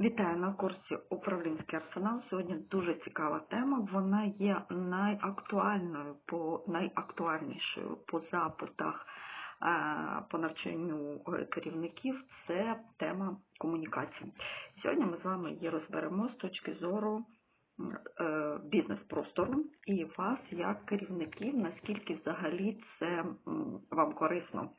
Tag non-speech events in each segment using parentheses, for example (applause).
Вітаю на курсі Управлінський арсенал. Сьогодні дуже цікава тема. Вона є найактуальною по найактуальнішою по запитах е, по навчанню керівників. Це тема комунікації. Сьогодні ми з вами її розберемо з точки зору е, бізнес-простору і вас як керівників, наскільки взагалі це вам корисно.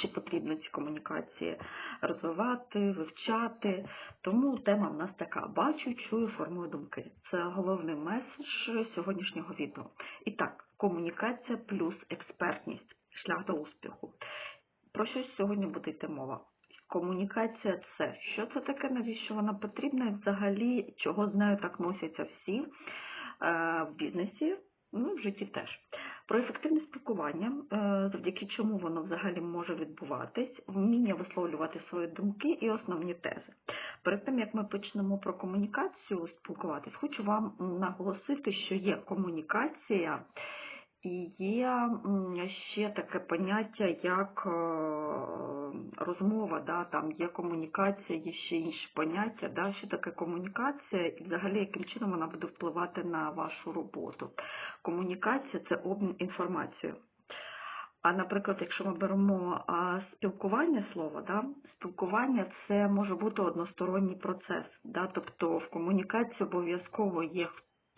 Чи потрібно ці комунікації розвивати, вивчати. Тому тема в нас така: бачу, чую, формую думки. Це головний меседж сьогоднішнього відео. І так, комунікація плюс експертність, шлях до успіху. Про що сьогодні буде йти мова? Комунікація це що це таке, навіщо вона потрібна, і взагалі чого з нею так носяться всі е, в бізнесі, ну і в житті теж. Про ефективне спілкування, е, завдяки чому воно взагалі може відбуватись, вміння висловлювати свої думки і основні тези. Перед тим як ми почнемо про комунікацію спілкуватись, хочу вам наголосити, що є комунікація і є ще таке поняття, як е, розмова, да, там є комунікація, є ще інші поняття, да, що таке комунікація і взагалі яким чином вона буде впливати на вашу роботу. Комунікація це обмін інформацією. А, наприклад, якщо ми беремо а, спілкування слова, да, спілкування це може бути односторонній процес. Да, тобто в комунікації обов'язково є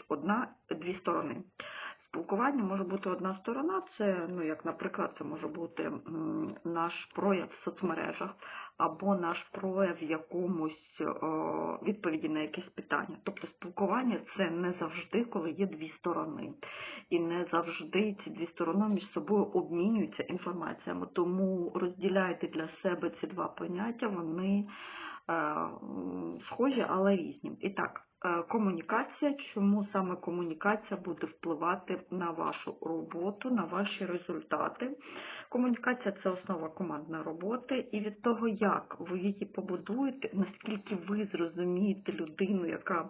одна, дві сторони. Спілкування може бути одна сторона, це, ну, як, наприклад, це може бути наш прояв в соцмережах або наш прояв якомусь е, відповіді на якесь питання. Тобто спілкування це не завжди, коли є дві сторони. І не завжди ці дві сторони між собою обмінюються інформаціями. Тому розділяйте для себе ці два поняття, вони е, схожі, але різні. І так, комунікація, чому саме комунікація буде впливати на вашу роботу, на ваші результати. Комунікація це основа командної роботи, і від того, як ви її побудуєте, наскільки ви зрозумієте людину, яка е,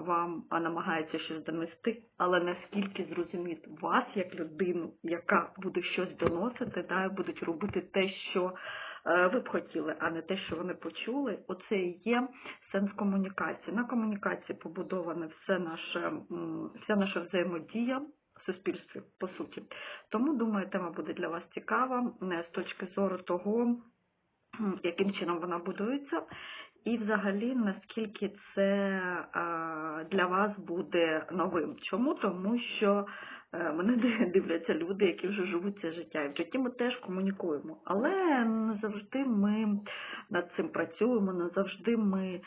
вам намагається щось донести, але наскільки зрозуміти вас як людину, яка буде щось доносити, да, будуть робити те, що е, ви б хотіли, а не те, що вони почули. Оце і є сенс комунікації. На комунікації побудована все наше, вся наша взаємодія в суспільстві, по суті. Тому, думаю, тема буде для вас цікава з точки зору того, яким чином вона будується, і взагалі наскільки це е, для вас буде новим. Чому? Тому що е, мене ди- (laughs) дивляться люди, які вже живуть це життя. І в житті ми теж комунікуємо. Але не завжди ми над цим працюємо, не завжди ми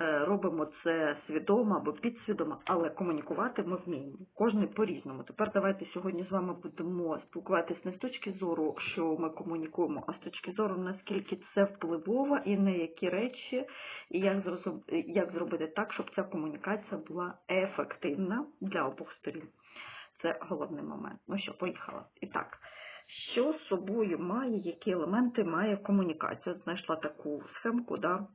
е, робимо це свідомо або підсвідомо, але комунікувати ми вміємо. Кожний по-різному. Тепер давайте сьогодні з вами будемо спілкуватись не з точки зору, що ми комунікуємо, а з точки зору, наскільки це впливово і на які речі, і як, як зробити так, щоб ця комунікація була ефективна для обох сторін. Це головний момент. Ну що, поїхала. І так, що з собою має, які елементи має комунікація? Знайшла таку схемку, да?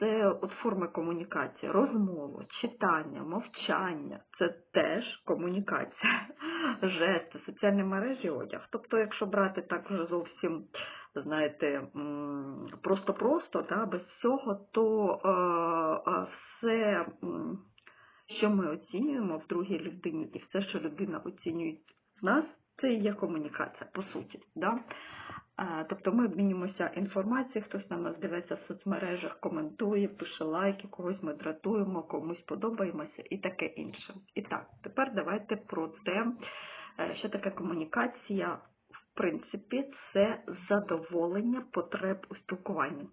Це от форми комунікації, розмова, читання, мовчання, це теж комунікація, (laughs) жести, соціальні мережі, одяг. Тобто, якщо брати так вже зовсім, знаєте, просто-просто, да, без всього, то е, е, все, що ми оцінюємо в другій людині, і все, що людина оцінює в нас, це є комунікація, по суті. Да? Тобто ми обмінюємося інформацією, хтось на нас дивиться в соцмережах, коментує, пише лайки, когось ми дратуємо, комусь подобаємося і таке інше. І так, тепер давайте про те, е, що таке комунікація. В принципі, це задоволення потреб у спілкуванні,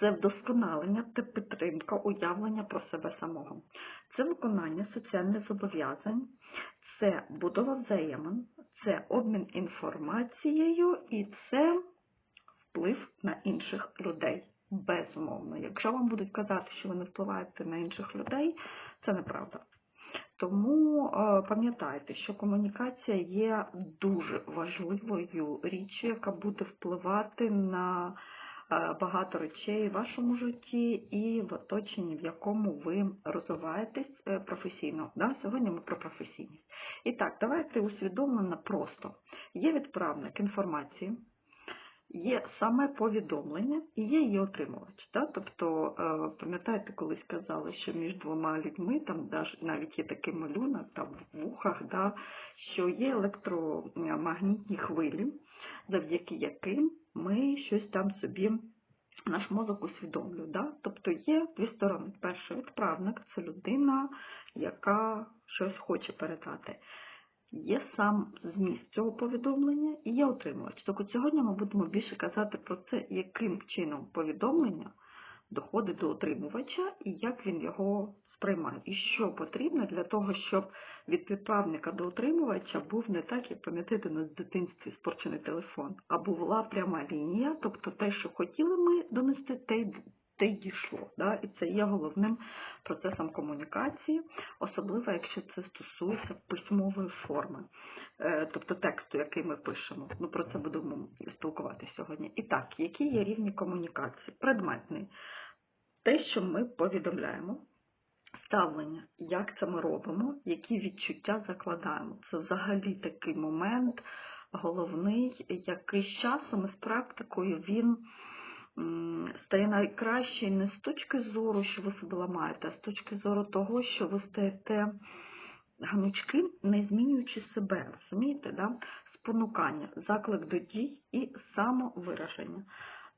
це вдосконалення та підтримка уявлення про себе самого, це виконання соціальних зобов'язань, це будова взаємин, це обмін інформацією і це вплив на інших людей. Безумовно. Якщо вам будуть казати, що ви не впливаєте на інших людей, це неправда. Тому е, пам'ятайте, що комунікація є дуже важливою річчю, яка буде впливати на багато речей в вашому житті і в оточенні, в якому ви розвиваєтесь е, професійно. Да? Сьогодні ми про професійність. І так, давайте усвідомлено просто. Є відправник інформації, Є саме повідомлення і є її отримувач. Да? Тобто, е, пам'ятаєте, колись казали, що між двома людьми там навіть є такий малюнок там в вухах, да? що є електромагнітні хвилі, завдяки яким ми щось там собі. Наш мозок усвідомлює. Да? Тобто є дві сторони. Перший відправник це людина, яка щось хоче передати. Є сам зміст цього повідомлення і є отримувач. Тобто сьогодні ми будемо більше казати про це, яким чином повідомлення доходить до отримувача і як він його сприймає. І що потрібно для того, щоб від відправника до отримувача був не так, як пам'ятаєте, на дитинстві спорчений телефон, а була пряма лінія, тобто те, що хотіли ми донести, те й те дійшло. Да? І це є головним процесом комунікації, особливо якщо це стосується письмової форми, е, тобто тексту, який ми пишемо. Ну про це будемо спілкуватися сьогодні. І так, які є рівні комунікації? Предметний. Те, що ми повідомляємо, ставлення, як це ми робимо, які відчуття закладаємо. Це взагалі такий момент головний, який з часом і з практикою він стає найкращий не з точки зору, що ви себе ламаєте, а з точки зору того, що ви стаєте гнучки, не змінюючи себе, розумієте, да? спонукання, заклик до дій і самовираження.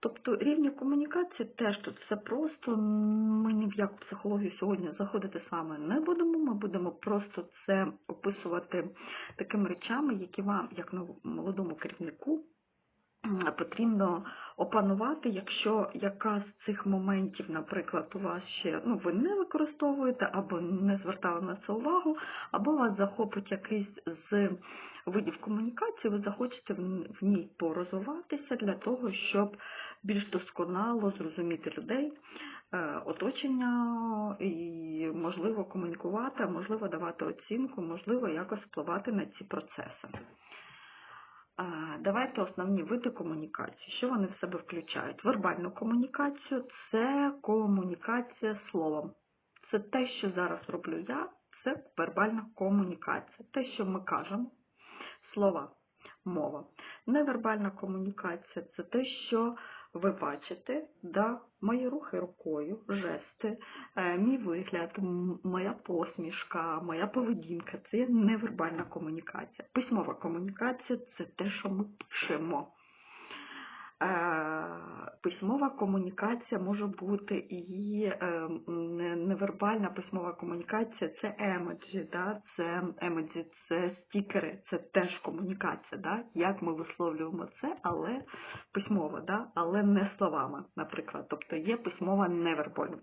Тобто рівні комунікації теж тут все просто. Ми ні в яку психологію сьогодні заходити саме не будемо. Ми будемо просто це описувати такими речами, які вам, як молодому керівнику, потрібно опанувати, якщо яка з цих моментів, наприклад, у вас ще ну, ви не використовуєте або не звертали на це увагу, або вас захопить якийсь з видів комунікації, ви захочете в ній порозвиватися для того, щоб більш досконало зрозуміти людей, е, оточення і можливо комунікувати, можливо давати оцінку, можливо якось впливати на ці процеси. Давайте основні види комунікації. Що вони в себе включають? Вербальну комунікацію це комунікація словом. Це те, що зараз роблю я, це вербальна комунікація. Те, що ми кажемо, слова, мова. Невербальна комунікація це те, що ви бачите, да, мої рухи рукою, жести, е, мій вигляд, моя посмішка, моя поведінка це невербальна комунікація. Письмова комунікація це те, що ми пишемо. Е, письмова комунікація може бути і е, невербальна письмова комунікація це емеджі, да? це емеджі, це стікери, це теж комунікація, да? як ми висловлюємо це, але письмова, да? але не словами, наприклад. Тобто є письмова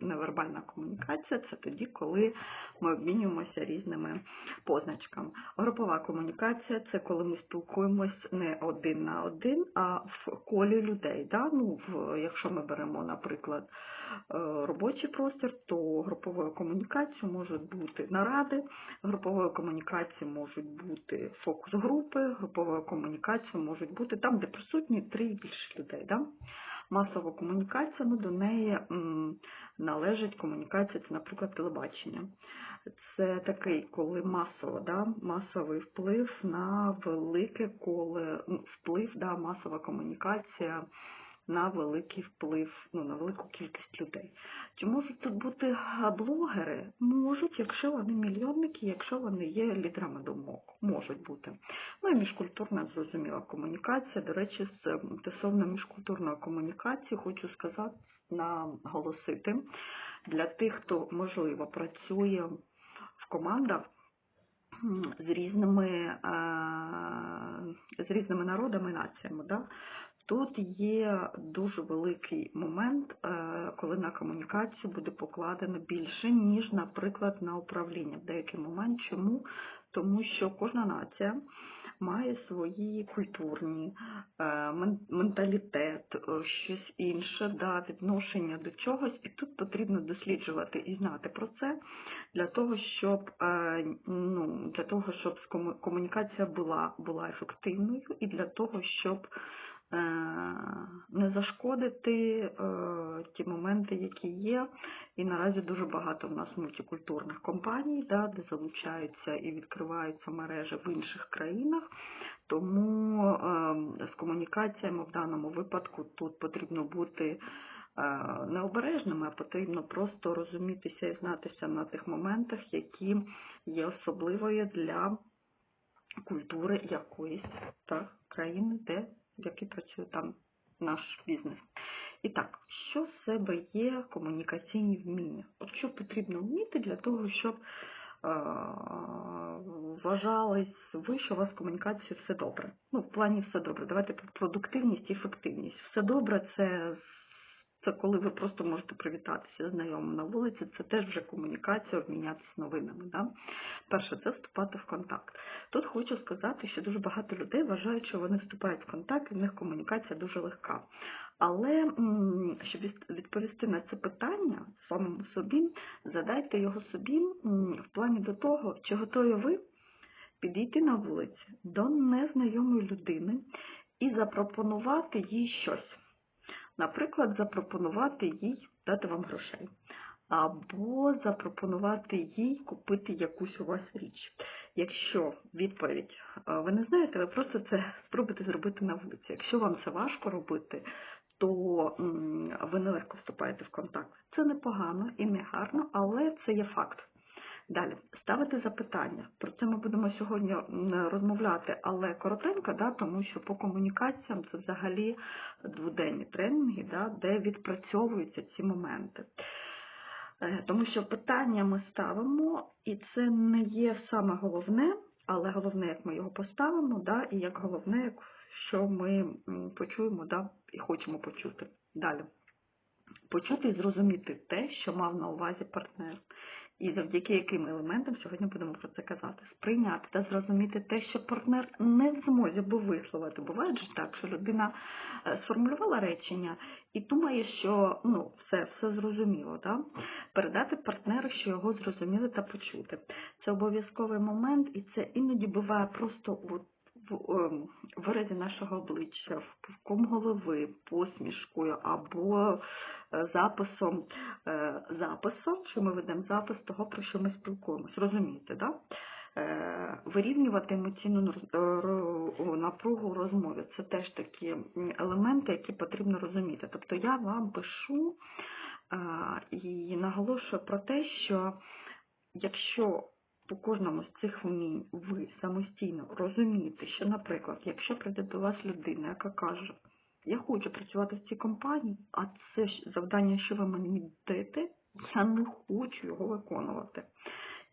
невербальна комунікація, це тоді, коли ми обмінюємося різними позначками. Групова комунікація це коли ми спілкуємось не один на один, а в колі людей. Да? Ну, в, Якщо ми беремо, наприклад, е, робочий простір, то груповою комунікацією можуть бути наради, груповою комунікацією можуть бути фокус-групи, груповою комунікацією можуть бути там, де присутні три і більше людей. Да? Масова комунікація, ну, до неї належить комунікація, це, наприклад, телебачення. Це такий, коли масово, да, масовий вплив на велике коле, ну, вплив, да, масова комунікація на великий вплив, ну, на велику кількість людей. Чи можуть тут бути блогери? Можуть, якщо вони мільйонники, якщо вони є лідерами думок. Можуть бути. Ну і міжкультурна зрозуміла комунікація. До речі, стосовно міжкультурної комунікації хочу сказати, наголосити для тих, хто можливо працює команда з різними е, з різними народами націями. Да? Тут є дуже великий момент, е, коли на комунікацію буде покладено більше, ніж, наприклад, на управління. В деякий момент. Чому? Тому що кожна нація має свої культурні, е, менталітет, е, щось інше, да, відношення до чогось, і тут потрібно досліджувати і знати про це для того, щоб ну, для того, щоб комунікація була, була ефективною, і для того, щоб не зашкодити е, ті моменти, які є. І наразі дуже багато в нас мультикультурних компаній, да, де залучаються і відкриваються мережі в інших країнах. Тому е, з комунікаціями в даному випадку тут потрібно бути е, необережними, а потрібно просто розумітися і знатися на тих моментах, які є особливою для культури якоїсь так, країни, де в якій працює там наш бізнес. І так, що в себе є комунікаційні вміння? От що потрібно вміти для того, щоб е, вважались ви, що у вас в комунікації все добре. Ну, в плані все добре. Давайте про продуктивність і ефективність. Все добре це, це коли ви просто можете привітатися знайомим на вулиці, це теж вже комунікація, обмінятися новинами. Да? Перше, це вступати в контакт. Тут хочу сказати, що дуже багато людей вважають, що вони вступають в контакт, і в них комунікація дуже легка. Але щоб відповісти на це питання самому собі, задайте його собі в плані до того, чи готові ви підійти на вулиці до незнайомої людини і запропонувати їй щось. Наприклад, запропонувати їй дати вам грошей, або запропонувати їй купити якусь у вас річ. Якщо відповідь е, ви не знаєте, ви просто це спробуйте зробити на вулиці. Якщо вам це важко робити, то ви нелегко вступаєте в контакт. Це непогано і не гарно, але це є факт. Далі ставити запитання. Про це ми будемо сьогодні розмовляти, але коротенько, да, тому що по комунікаціям це взагалі дводенні тренінги, да, де відпрацьовуються ці моменти. Е, Тому що питання ми ставимо, і це не є саме головне, але головне, як ми його поставимо, да, і як головне, що ми почуємо да, і хочемо почути. Далі. Почути і зрозуміти те, що мав на увазі партнер. І завдяки яким елементам сьогодні будемо про це казати. Сприйняти та зрозуміти те, що партнер не в змозі би висловити. Буває ж так, що людина е, сформулювала речення і думає, що ну все, все зрозуміло. Да? Передати партнеру, що його зрозуміли та почути. Це обов'язковий момент, і це іноді буває просто от в ем, виразі нашого обличчя, в кивком голови, посмішкою або записом, е, записом, що ми ведемо запис того, про що ми спілкуємось. Розумієте, да? Е, Вирівнювати емоційну е, напругу в розмові. Це теж такі елементи, які потрібно розуміти. Тобто я вам пишу і наголошую про те, що якщо по кожному з цих вмінь ви самостійно розумієте, що, наприклад, якщо прийде до вас людина, яка каже, я хочу працювати в цій компанії, а це ж завдання, що ви мені даєте, я не хочу його виконувати.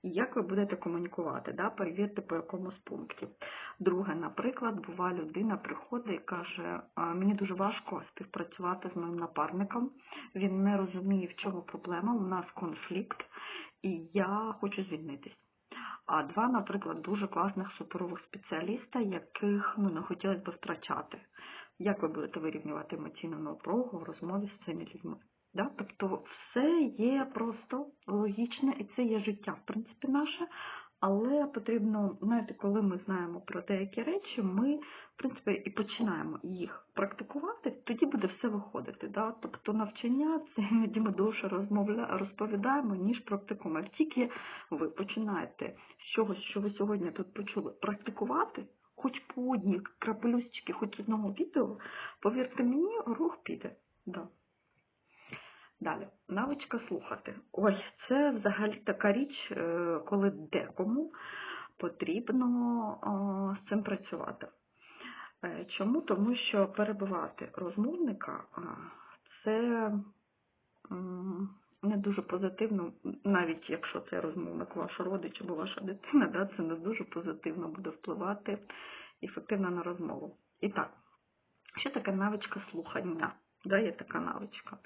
І як ви будете комунікувати, да? перевірте по якомусь пункті. Друге, наприклад, бува людина приходить і каже, мені дуже важко співпрацювати з моїм напарником, він не розуміє, в чому проблема, у нас конфлікт, і я хочу звільнитись. А два, наприклад, дуже класних суперових спеціаліста, яких ну, не хотілося б втрачати. Як ви будете вирівнювати емоційну напругу в розмові з цими людьми? Да? Тобто все є просто логічне і це є життя, в принципі, наше. Але потрібно, знаєте, коли ми знаємо про деякі речі, ми, в принципі, і починаємо їх практикувати, тоді буде все виходити. Да? Тобто навчання це іноді ми довше розмовля... розповідаємо, ніж практикуємо. Як тільки ви починаєте з чогось, що ви сьогодні тут почули, практикувати, хоч по одній крапелюсточки, хоч одного відео, повірте мені, рух піде. Да. Далі, навичка слухати. Ось це взагалі така річ, е, коли декому потрібно е, з цим працювати. Е, Чому? Тому що перебивати розмовника це не дуже позитивно, навіть якщо це розмовник ваш родич або ваша дитина, да, це не дуже позитивно буде впливати ефективно на розмову. І так, що таке навичка слухання? Да, є така навичка.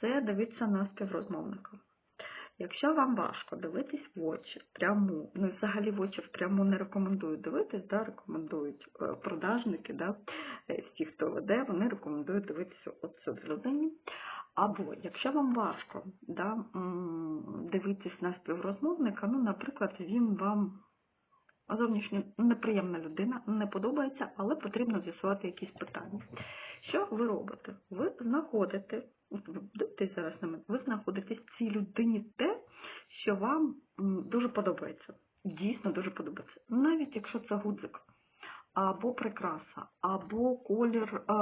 Це дивитися на співрозмовника. Якщо вам важко дивитись в очі пряму, ну і взагалі в очі впряму не рекомендують дивитись, да, рекомендують е, продажники, да, е, всі, хто веде, вони рекомендують дивитися оце з людині. Або якщо вам важко да, дивитись на співрозмовника, ну, наприклад, він вам зовнішньо неприємна людина, не подобається, але потрібно з'ясувати якісь питання. Що ви робите? Ви знаходите, дивитесь зараз на мене, ви знаходите цій людині те, що вам дуже подобається. Дійсно дуже подобається. Навіть якщо це гудзик, або прикраса, або колір е,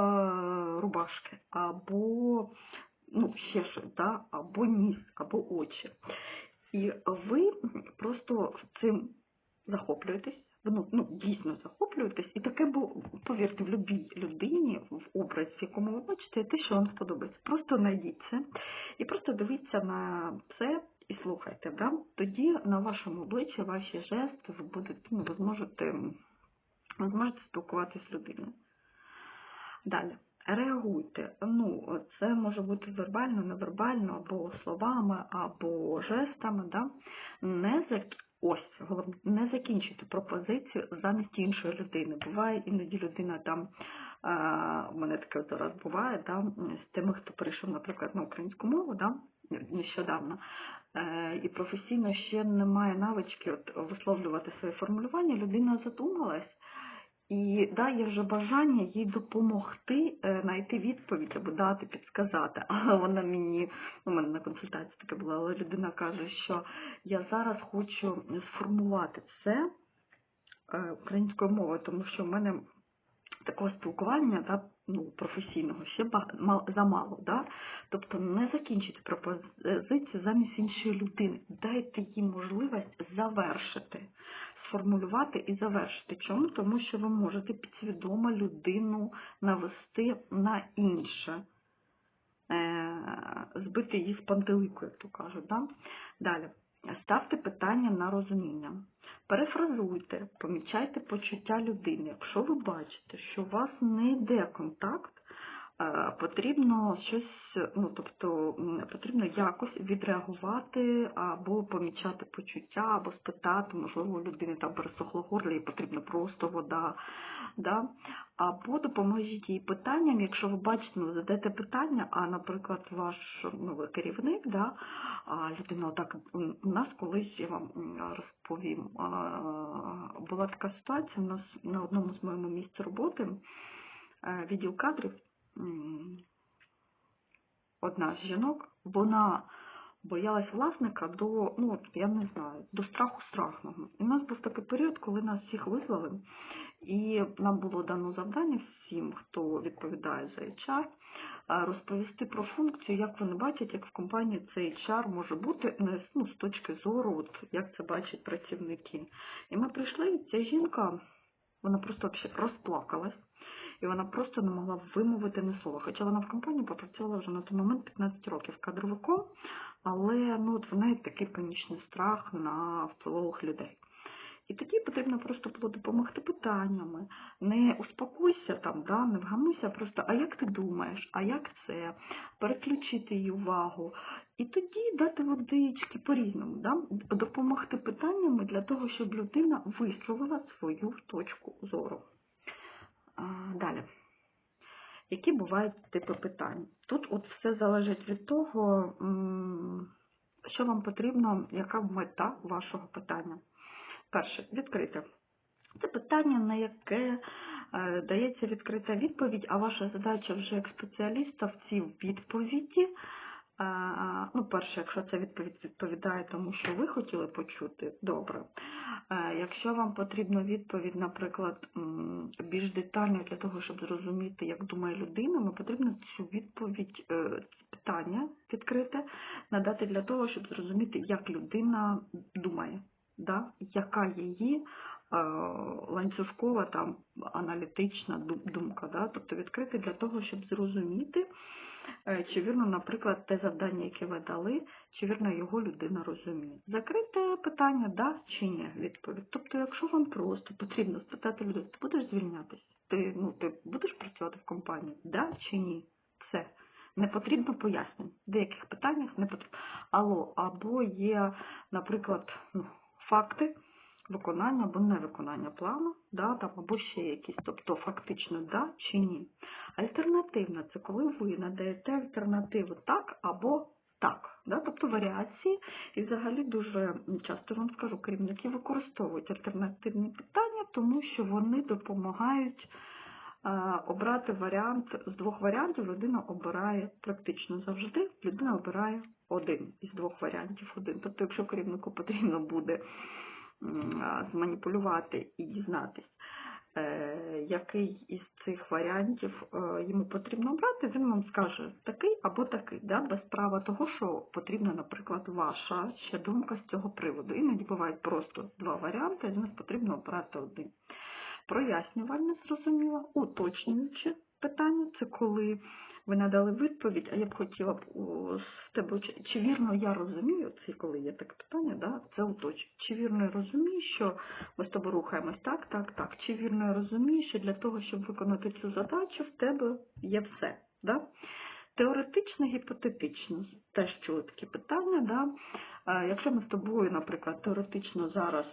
рубашки, або ну, ще щось, да? або ніс, або очі. І ви просто цим захоплюєтесь, ну, ну, дійсно захоплюєтесь, і таке бу- повірте, в любій людині, в образі, якому ви бачите, те, що вам сподобається. Просто знайдіть це і просто дивіться на це і слухайте. Да? Тоді на вашому обличчі ваші жести ви будете, ну, ви зможете, ви зможете спілкуватися з людиною. Далі. Реагуйте. Ну, це може бути вербально, невербально, або словами, або жестами. Да? Не зак... Ось, головне, не закінчуйте пропозицію замість іншої людини. Буває іноді людина там, е, у мене таке зараз буває, да, з тими, хто перейшов, наприклад, на українську мову, да, нещодавно, е, і професійно ще немає навички от, висловлювати своє формулювання, людина задумалась, і да, є вже бажання їй допомогти е, знайти відповідь або дати, підсказати. (laughs) Але вона мені, у мене на консультації таке було, але людина каже, що я зараз хочу сформувати це е, українською мовою, тому що в мене такого спілкування да, ну, професійного ще мал- замало. Да? Тобто не закінчити пропозицію замість іншої людини. Дайте їй можливість завершити, сформулювати і завершити. Чому? Тому що ви можете підсвідомо людину навести на інше. Е, збити її з пантелику, як то кажуть. Да? Далі. Ставте питання на розуміння. Перефразуйте, помічайте почуття людини. Якщо ви бачите, що у вас не йде контакт, потрібно щось, ну тобто потрібно якось відреагувати або помічати почуття, або спитати, можливо, у людини там пересохло горло, і потрібна просто вода. Да? Або допоможіть їй питанням, якщо ви бачите, ну, задаєте питання, а, наприклад, ваш ну, керівник, да, людина отак, у нас колись я вам розповім, була така ситуація у нас на одному з моєму місці роботи, е, відділ кадрів, одна з жінок, вона боялась власника до, ну, я не знаю, до страху страшного. І у нас був такий період, коли нас всіх визвали, і нам було дано завдання всім, хто відповідає за HR, розповісти про функцію, як вони бачать, як в компанії цей HR може бути ну, з точки зору, от, як це бачать працівники. І ми прийшли, і ця жінка, вона просто розплакалась. І вона просто не могла вимовити ні слова. Хоча вона в компанії попрацювала вже на той момент 15 років кадровиком, але ну, от в неї такий панічний страх на впливових людей. І тоді потрібно просто було допомогти питаннями. Не успокойся там, да, не вгамуйся, просто а як ти думаєш, а як це, переключити її увагу. І тоді дати водички по-різному, да, допомогти питаннями для того, щоб людина висловила свою точку зору. Далі. Які бувають типи питань? Тут от все залежить від того, що вам потрібно, яка мета вашого питання. Перше, відкрите. Це питання, на яке е, дається відкрита відповідь, а ваша задача вже як спеціаліста в цій відповіді. Ну, перше, якщо ця відповідь відповідає тому, що ви хотіли почути, добре. Е, Якщо вам потрібна відповідь, наприклад, більш детально для того, щоб зрозуміти, як думає людина, вам потрібно цю відповідь, е, питання відкрите, надати для того, щоб зрозуміти, як людина думає, да? яка її е, ланцюжкова там аналітична думка, да? тобто відкрити для того, щоб зрозуміти, чи вірно, наприклад, те завдання, яке ви дали, чи вірно його людина розуміє. Закрите питання, да чи ні, відповідь. Тобто, якщо вам просто потрібно спитати людей, ти будеш звільнятися? Ти, ну, ти будеш працювати в компанії, да чи ні? Все. Не потрібно пояснень. В деяких питаннях не потрібно. Алло, або є, наприклад, ну, факти виконання або невиконання плану, да, там, або ще якісь, тобто фактично да чи ні. Альтернативна це коли ви надаєте альтернативу так або так, да, тобто варіації, і взагалі дуже часто вам скажу, керівники використовують альтернативні питання, тому що вони допомагають е, обрати варіант з двох варіантів. Людина обирає практично завжди. Людина обирає один із двох варіантів. Один. Тобто, якщо керівнику потрібно буде зманіпулювати і дізнатись, е, який із цих варіантів е, йому потрібно обрати, він вам скаже такий або такий, да, без права того, що потрібна, наприклад, ваша ще думка з цього приводу. Іноді бувають просто два варіанти, з них потрібно обрати один. Прояснювальне зрозуміло, уточнююче питання це коли ви надали відповідь, а я б хотіла б з тебе, чи, вірно я розумію, це коли є таке питання, да, це уточнює. Чи вірно я розумію, що ми з тобою рухаємось так, так, так. Чи вірно я розумію, що для того, щоб виконати цю задачу, в тебе є все. Да? Теоретично, гіпотетично теж чули такі питання. Да? Якщо ми з тобою, наприклад, теоретично зараз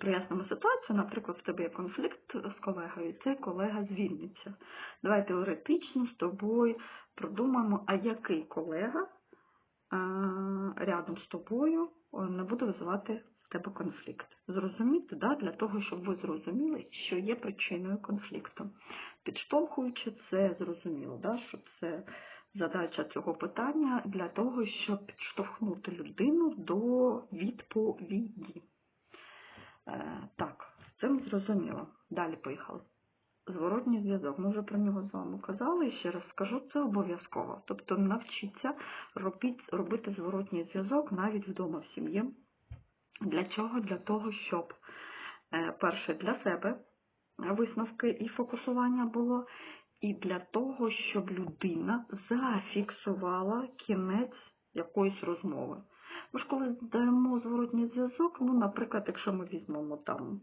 прояснимо ситуацію, наприклад, в тебе є конфлікт з колегою, і цей колега звільниться. Давай теоретично з тобою продумаємо, а який колега е, рядом з тобою е, не буде визивати в тебе конфлікт. Зрозуміти, да, для того, щоб ви зрозуміли, що є причиною конфлікту. Підштовхуючи це, зрозуміло, да, що це задача цього питання для того, щоб підштовхнути людину до відповіді. Е, Так, з цим зрозуміло. Далі поїхали. Зворотній зв'язок. Ми вже про нього з вами казали, і ще раз скажу, це обов'язково. Тобто навчіться робити, робити зворотній зв'язок навіть вдома в сім'ї. Для чого? Для того, щоб е, перше для себе висновки і фокусування було, і для того, щоб людина зафіксувала кінець якоїсь розмови. Ми ж коли даємо зворотній зв'язок, ну, наприклад, якщо ми візьмемо там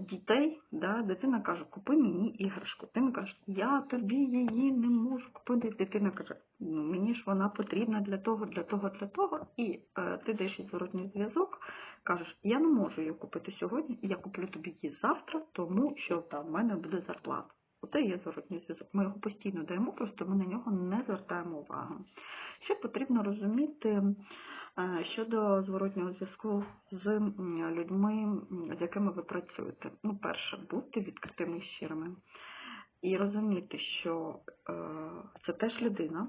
дітей, да, дитина каже, купи мені іграшку. Ти кажеш, я тобі її не можу купити. Дитина каже, ну мені ж вона потрібна для того, для того, для того. І е, ти даєш їй зворотній зв'язок, кажеш, я не можу її купити сьогодні, я куплю тобі її завтра, тому що там в мене буде зарплата. Оце є зворотній зв'язок. Ми його постійно даємо, просто ми на нього не звертаємо увагу. Ще потрібно розуміти е, щодо зворотнього зв'язку з людьми, з якими ви працюєте. Ну, перше, будьте відкритими і щирими. І розуміти, що е, це теж людина,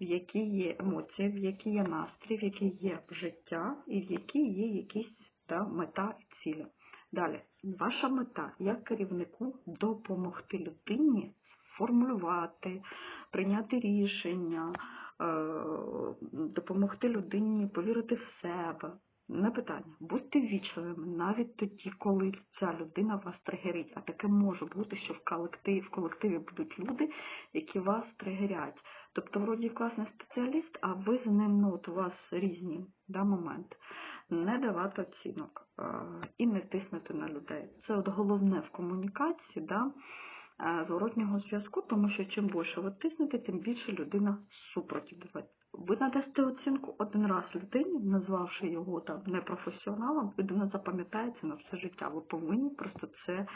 в якій є емоції, в якій є настрій, в якій є життя і в якій є якісь да, мета і цілі. Далі, ваша мета як керівнику допомогти людині формулювати, прийняти рішення, е, допомогти людині повірити в себе. Не питання. Будьте ввічливими навіть тоді, коли ця людина вас тригерить. А таке може бути, що в колективі, в колективі будуть люди, які вас тригерять. Тобто, вроді класний спеціаліст, а ви з ним, ну, от у вас різні да, моменти. Не давати оцінок е, і не тиснути на людей. Це от головне в комунікації, да, е, зворотнього зв'язку, тому що чим більше ви тиснете, тим більше людина супротив. Ви надасте оцінку один раз людині, назвавши його там непрофесіоналом, людина запам'ятається на все життя. Ви повинні просто це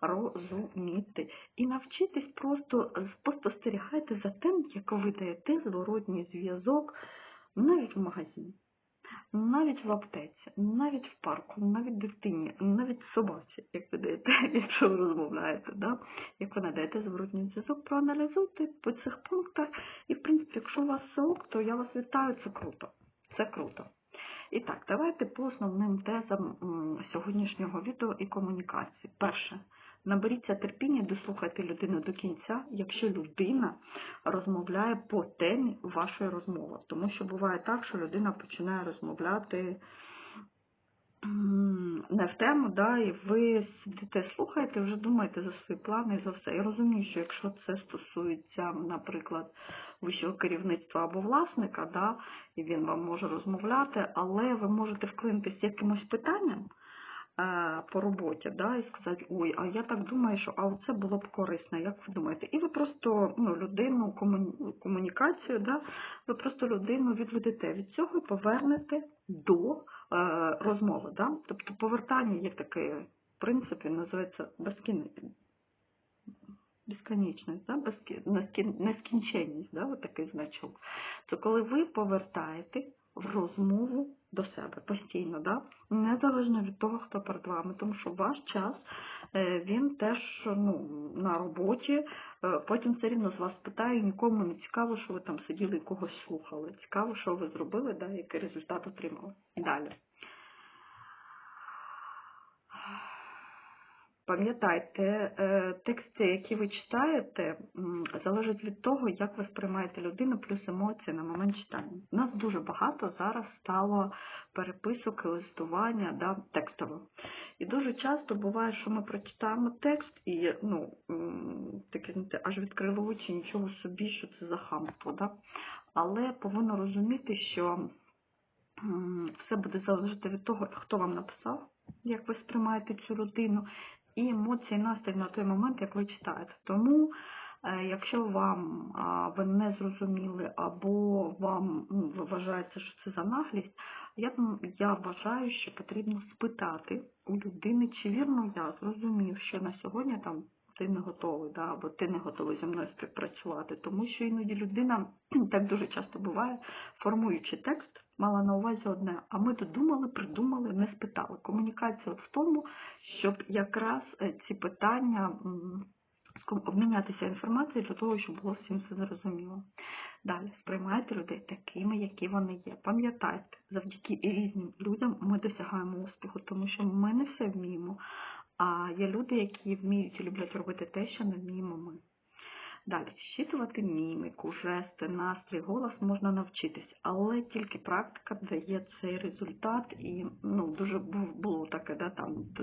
розуміти. І навчитись просто спостерігайте за тим, як ви даєте зворотній зв'язок навіть в магазині. Навіть в аптеці, навіть в парку, навіть дитині, навіть собаці, як ви даєте, (laughs) якщо ви розмовляєте, да? як ви надаєте зворотній зв'язок, проаналізуйте по цих пунктах. І, в принципі, якщо у вас все ок, то я вас вітаю, це круто. Це круто. І так, давайте по основним тезам сьогоднішнього відео і комунікації. Перше, наберіться терпіння, дослухайте людину до кінця, якщо людина розмовляє по темі вашої розмови. Тому що буває так, що людина починає розмовляти не в тему, да, і ви сидите, слухаєте, вже думаєте за свої плани і за все. Я розумію, що якщо це стосується, наприклад, вищого керівництва або власника, да, і він вам може розмовляти, але ви можете вклинитися якимось питанням по роботі, да, і сказати, ой, а я так думаю, що а це було б корисно, як ви думаєте? І ви просто ну, людину, комуні... комунікацію, да, ви просто людину відведете від цього і повернете до е, розмови. Да? Тобто повертання є такий принцип, він називається безкінне. безконечність, да? безкі- нескін- нескінченність, да? такий значок, то коли ви повертаєте в розмову до себе постійно, да? незалежно від того, хто перед вами, тому що ваш час е, він теж ну, на роботі, е, потім все рівно з вас питає, нікому не цікаво, що ви там сиділи і когось слухали. Цікаво, що ви зробили, да? який результат отримали. Далі. Пам'ятайте, е, тексти, які ви читаєте, залежать від того, як ви сприймаєте людину, плюс емоції на момент читання. У нас дуже багато зараз стало переписок листування да, текстово. І дуже часто буває, що ми прочитаємо текст і ну, таке, аж відкрили очі, нічого собі, що це за хамство. Да? Але повинно розуміти, що все буде залежати від того, хто вам написав, як ви сприймаєте цю людину, і емоції, настрій на той момент, як ви читаєте. Тому, е, якщо вам ви не зрозуміли або вам ну, ви вважаєте, що це за наглість, я, я вважаю, що потрібно спитати у людини, чи вірно я зрозумів, що на сьогодні там ти не готовий, да, або ти не готовий зі мною співпрацювати, тому що іноді людина (clears throat) так дуже часто буває, формуючи текст, мала на увазі одне, а ми додумали, придумали, не спитали. Комунікація в тому, щоб якраз е, ці питання обмінятися інформацією для того, щоб було всім все зрозуміло. Далі сприймайте людей такими, які вони є. Пам'ятайте, завдяки різним людям ми досягаємо успіху, тому що ми не все вміємо. А є люди, які вміють і люблять робити те, що не вміємо ми. Далі, щитувати міміку, жести, настрій, голос можна навчитись, але тільки практика дає цей результат. І ну, дуже було таке, да, там е,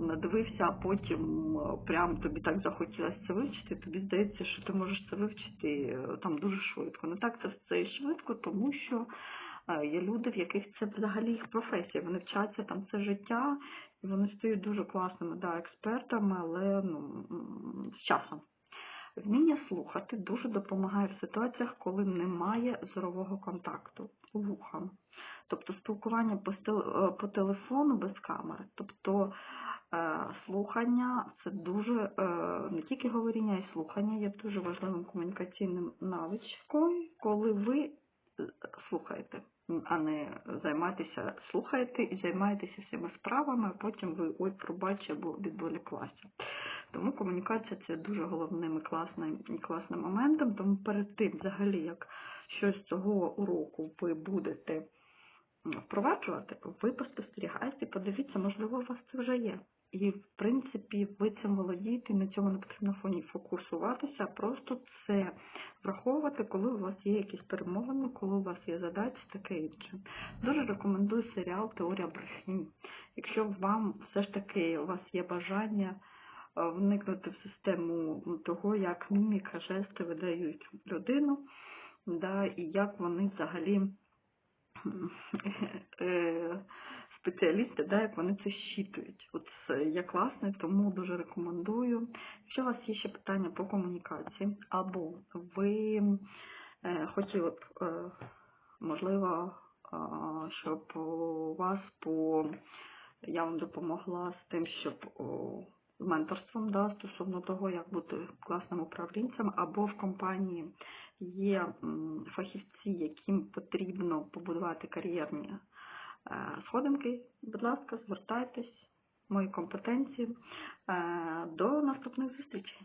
надивився, а потім е, прям тобі так захотілося це вивчити, тобі здається, що ти можеш це вивчити е, там дуже швидко. Не так це все швидко, тому що є люди, в яких це взагалі їх професія. Вони вчаться там все життя, і вони стають дуже класними да, експертами, але ну, з часом. Вміння слухати дуже допомагає в ситуаціях, коли немає зорового контакту вухом. Тобто спілкування е, по телефону без камери. Тобто е, слухання це дуже е, не тільки говоріння, а й слухання є дуже важливим комунікаційним навичком, коли ви слухаєте, а не займаєтеся, слухаєте і займаєтеся всіма справами, а потім ви ой, пробач, або відволіклася. Тому комунікація це дуже головним і класним, і класним моментом. Тому перед тим, взагалі, як щось цього уроку ви будете впроваджувати, ви поспостерігайте, подивіться, можливо, у вас це вже є. І, в принципі, ви цим володієте, на цьому не потрібно фоні фокусуватися, просто це враховувати, коли у вас є якісь перемовини, коли у вас є задачі, таке інше. Дуже рекомендую серіал Теорія брехні. Якщо вам все ж таки у вас є бажання е, вникнути в систему того, як міміка, жести видають людину, да, і як вони взагалі е, спеціалісти, да, як вони це щитують. От це є класне, тому дуже рекомендую. Якщо у вас є ще питання по комунікації, або ви е, хотіли б, е, можливо, е, щоб у вас по я вам допомогла з тим, щоб з менторством да, стосовно того, як бути класним управлінцем, або в компанії є фахівці, яким потрібно побудувати кар'єрні е, сходинки. Будь ласка, звертайтесь, мої компетенції. Е, До наступних зустрічей.